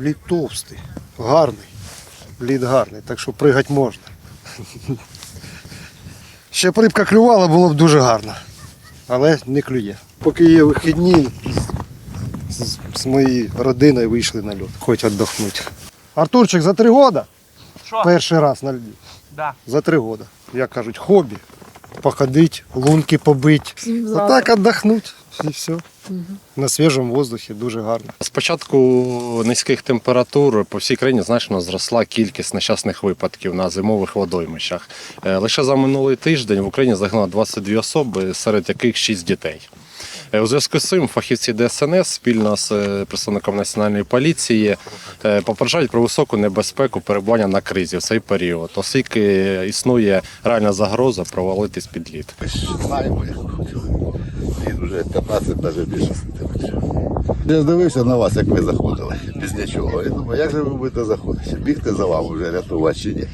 Лід товстий, гарний. Лід гарний, так що пригати можна. Ще б рибка клювала, було б дуже гарно. Але не клює. Поки є вихідні, з, з моєю родиною вийшли на льот. Хоч віддохнути. Артурчик, за три роки? Що? Перший раз на льоді. Да. За три роки. Як кажуть, хобі. Походить, лунки побить. А так віддохнути і все. На свіжому воздухі дуже гарно. З початку низьких температур по всій країні значно зросла кількість нещасних випадків на зимових водоймищах. Е, Лише за минулий тиждень в Україні загинуло 22 особи, серед яких 6 дітей. Е, У зв'язку з цим фахівці ДСНС спільно з е, представником національної поліції е, попереджають про високу небезпеку перебування на кризі в цей період, оскільки існує реальна загроза провалитись під лід. Ми ж знаємо, як. Він вже 15, навіть більше сантиметрів. Я дивився на вас, як ви заходили, без нічого. Я думаю, як же ви будете заходити? Бігти за вами вже рятувати чи ні?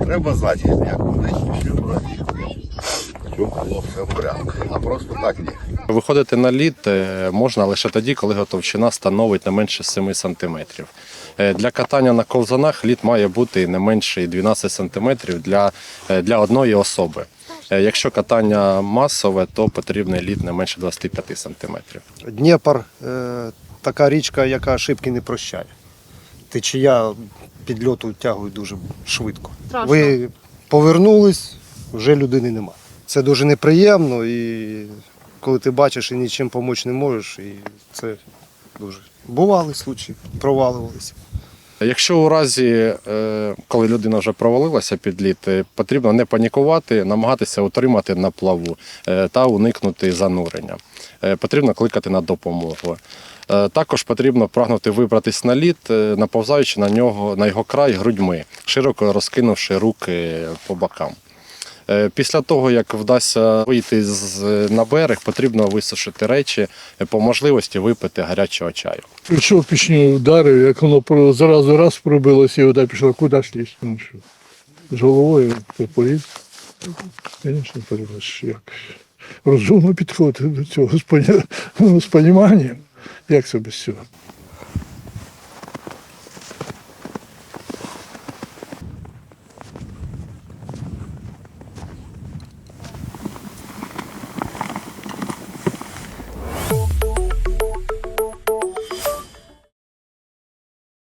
Треба знати, як вони, що брати. В порядку. А просто так ні. Виходити на лід е, можна лише тоді, коли готовчина становить не менше 7 см. Для катання на ковзанах лід має бути не менше 12 см для, е, для одної особи. Е, Якщо катання масове, то потрібний лід не менше 25 см. Дніпр е, така річка, яка ошибки не прощає. Течія під льоту тягує дуже швидко. Страшно. Ви повернулись, вже людини нема. Це дуже неприємно і коли ти бачиш і нічим допомогти не можеш, і це дуже. Бували случаї, провалювалися. Якщо у разі, е, коли людина вже провалилася під лід, е, потрібно не панікувати, намагатися утримати на плаву е, та уникнути занурення. Потрібно кликати на допомогу. Також потрібно прагнути вибратись на лід, наповзаючи на нього на його край грудьми, широко розкинувши руки по бокам. Е, Після того, як вдасться вийти на берег, потрібно висушити речі, е, по можливості випити гарячого чаю. Прийшов пічню ударив, як воно зразу раз пробилося і вода пішла, куди ж лізти? Ну, що? З головою поліз. Звісно, подивиш, як розумно підходити до цього з, поніманням. Як це без цього?